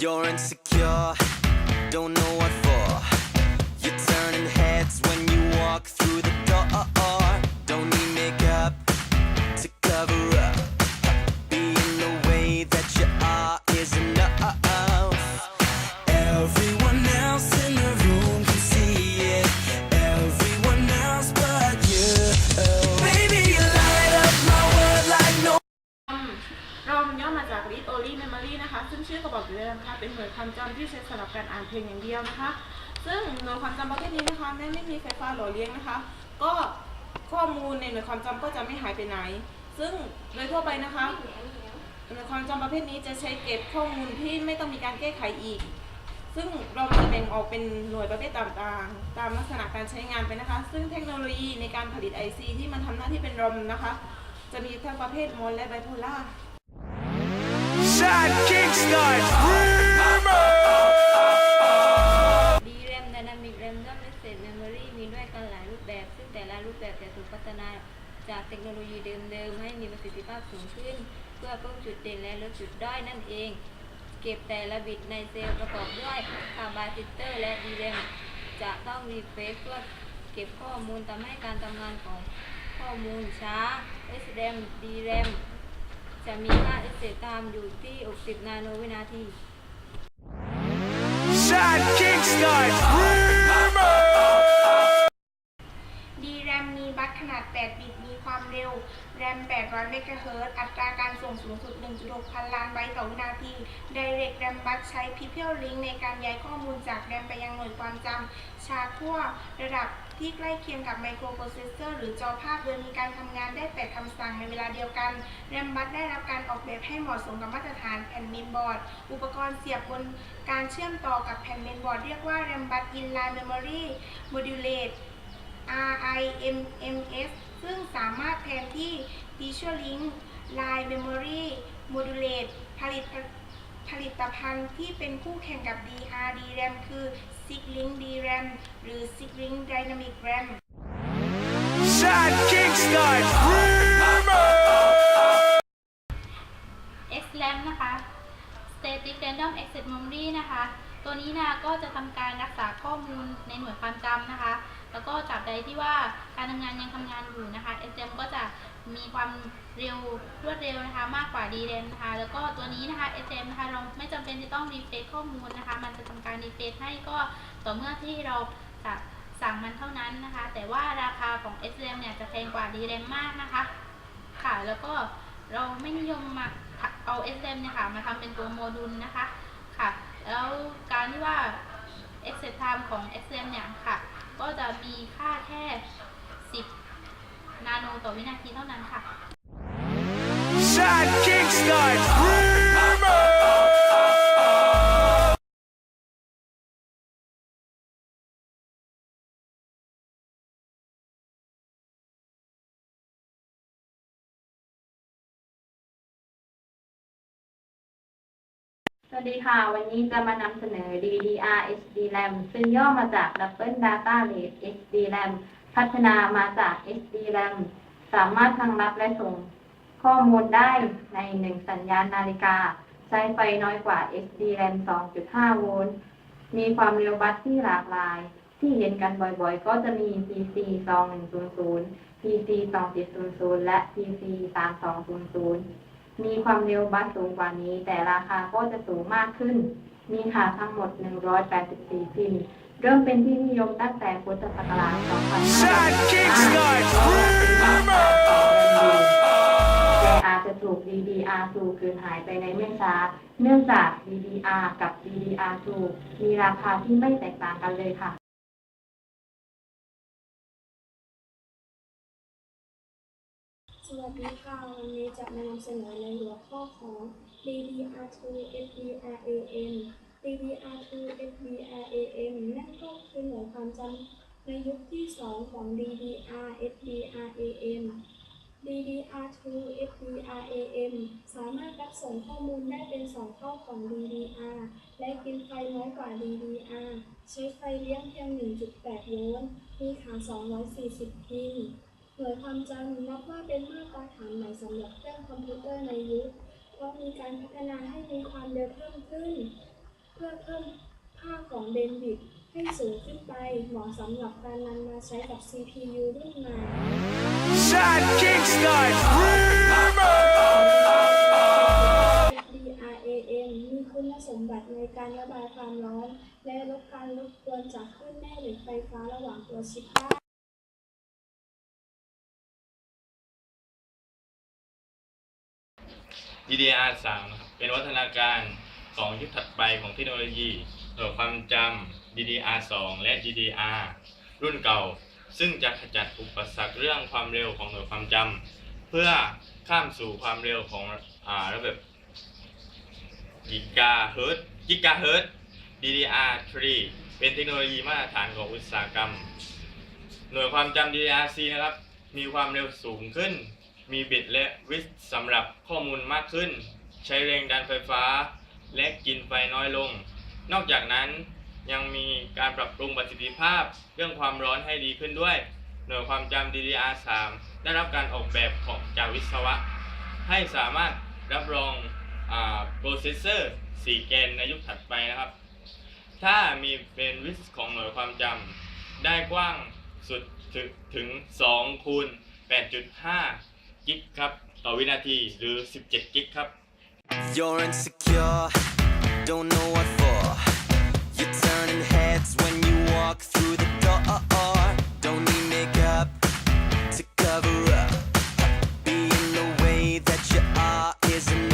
You're insecure, don't know what คะเป็นหน่วยความจำที่ใช้สำหรับการอ่านเพลงอย่างเดียวนะคะ ซึ่งหน่วยความจำประเภทนี้นะคะแม้ไม่มีไฟฟ้าหล่อเลี้ยงนะคะ ก็ข้อมูลในหน่วยความจำก็จะไม่หายไปไหน ซึ่งโดยทั่วไปนะคะหน่วยความจำประเภทนี้จะใช้เก็บข้อมูลที่ไม่ต้องมีการแก้ไขอีก ซึ่งเราจะแบ่งออกเป็นหน่วยประเภทต่างๆ ตามลักษณะการใช้งานไปนะคะ ซึ่งเทคโนโลยีในการผลิต IC ที่มันทำหน้าที่เป็นรอมนะคะ จะมีทั้งประเภทโมลและไบโพล่า Shot Kickstart Dynamic Random Access Memory มีด้วยกันหลายรูปแบบ ซึ่งแต่ละรูปแบบจะถูกพัฒนาจากเทคโนโลยีเดิมๆ ให้มีประสิทธิภาพสูงขึ้น เพื่อเพิ่มจุดเด่นและลดจุดด้อยนั่นเอง เก็บแต่ละบิตในเซลล์ประกอบด้วยคาร์บาซิเตอร์และ DRAM จะต้องรีเฟรชเพื่อเก็บข้อมูลทำให้การทำงานของข้อมูลช้า SRAM DRAM จะมีค่า Access Time อยู่ที่ 60 นาโนวินาที Shot Kickstart มีบัสขนาด 8 บิต มีความเร็ว RAM 800 เมกะเฮิรตซ์อัตราการส่งสูงสุด 1.6 พันล้านไบต์ต่อวินาที Direct RAM Bus ใช้ Pipel Link ในการย้ายข้อมูลจาก RAM ไปยังหน่วยความจำชาร์จทั่วระดับที่ใกล้เคียงกับไมโครโปรเซสเซอร์หรือจอภาพโดยมีการทำงานได้ 8 คำสั่งในเวลาเดียวกัน RAM Bus ได้รับการออกแบบให้เหมาะสมกับมาตรฐานแผ่นเมนบอร์ด อุปกรณ์เสียบบนการเชื่อมต่อกับแผ่นเมนบอร์ดเรียกว่า RAM Bus Inline Memory Modulate RIMMS ซึ่งสามารถแทนที่ Visual Link Line Memory Modulate ผลิตผลิตภัณฑ์ที่เป็นคู่แข่งกับ DR DRAM คือ Siglink DRAM หรือ Siglink Dynamic RAM Shot Kickstart SRAM นะคะ Static Random Access Memory นะคะ ตัวนี้นะก็จะทำการรักษาข้อมูลในหน่วยความจำนะคะ แล้วก็จับใดที่ว่าการทำงานยังทำงานอยู่นะคะ SRAM ก็จะมีความเร็วรวดเร็วนะคะ มากกว่า DRAM นะคะ แล้วก็ตัวนี้นะคะ SRAM นะคะเราไม่จำเป็นจะต้องรีเฟรชข้อมูลนะคะ มันจะทำการรีเฟรชให้ก็ต่อเมื่อที่เราจะสั่งมันเท่านั้นนะคะ แต่ว่าราคาของ SRAM เนี่ยจะแพงกว่า DRAM มากนะคะ ค่ะ แล้วก็เราไม่นิยมมาเอา SRAM เนี่ยค่ะมาทำเป็นตัวโมดูลนะคะ ค่ะ แล้วการที่ว่า exit time ของ SRAM เนี่ยค่ะ ก็จะมีค่าแค่ 10 นาโนต่อวินาทีเท่านั้นค่ะ Shot Kickstart วัสดีค่ะ วันนี้จะมานำเสนอ DDR HD RAM ซึ่งย่อมาจาก Double Data Rate HD RAM พัฒนามาจาก HD RAM สามารถทั้งรับและส่งข้อมูลได้ในหนึ่งสัญญาณนาฬิกา ใช้ไฟน้อยกว่า HD RAM 2.5 โวลต์ มีความเร็วบัสที่หลากหลาย ที่เห็นกันบ่อยๆ ก็จะมี PC 2100 PC 2700 และ PC 3200 มีความเร็วบัสสูงกว่านี้ แต่ราคาก็จะสูงมากขึ้น มีขาทั้งหมด 184พินเริ่มเป็นที่นิยมตั้งแต่พุทธศักราช Shot Kickstart แต่อาจจะถูก DDR2 คืนหายไปในไม่ช้า เนื่องจาก DDR กับ DDR2 มีราคาที่ไม่แตกต่างกันเลยค่ะ สวัสดีค่ะ วันนี้จะมานำเสนอในหัวข้อของ DDR2 FDRAM DDR2 FDRAM นั่นก็คือหน่วยความจำในยุคที่ 2 ของ DDR FDRAM DDR2 FDRAM สามารถรับส่งข้อมูลได้เป็น 2 เท่าของ DDR และกินไฟน้อยกว่า DDR ใช้ไฟเลี้ยงเพียง 1.8 โวลต์ มีขา240 พิน หน่วยความจำ นับว่าเป็นมาตรฐานใหม่สำหรับเครื่องคอมพิวเตอร์ในยุค เพราะมีการพัฒนาให้มีความเร็วเพิ่มขึ้น เพื่อเพิ่มค่าของเบนวิดให้สูงขึ้นไปเหมาะสำหรับการนำมาใช้กับ CPU รุ่นใหม่ Shot Kickstart DRAM มีคุณสมบัติในการระบายความร้อน และลดการรบกวนจากคลื่นแม่เหล็กไฟฟ้าระหว่างตัวชิปได้ DDR3 นะครับเป็นวัฒนาการของยุคถัดไปของเทคโนโลยีหน่วยความจำ DDR2 และ DDR รุ่นเก่า ซึ่งจะขจัดอุปสรรคเรื่องความเร็วของหน่วยความจำเพื่อข้ามสู่ความเร็วของอาระบบกิกาเฮิร์ตกิกาเฮิร์ต DDR3 เป็นเทคโนโลยีมาตรฐานของอุตสาหกรรม หน่วยความจำ DDR4 นะครับ มีความเร็วสูงขึ้น มีบิตและวิทสำหรับข้อมูลมากขึ้น ใช้แรงดันไฟฟ้า และกินไฟน้อยลง นอกจากนั้นยังมีการปรับปรุงประสิทธิภาพ เรื่องความร้อนให้ดีขึ้นด้วย หน่วยความจำ DDR3 ได้รับการออกแบบของจากวิศวะ ให้สามารถรับรองโปรเซสเซอร์4แกนในยุคถัดไปนะครับ ถ้ามีเป็นวิสของหน่วยความจำได้กว้างสุดถึงถึง2คูณ8.5 กิกครับ ต่อวินาทีหรือ You're insecure, don't know what for. You turning heads when you walk through the door. Don't need makeup to cover up. Being the way that you are isn't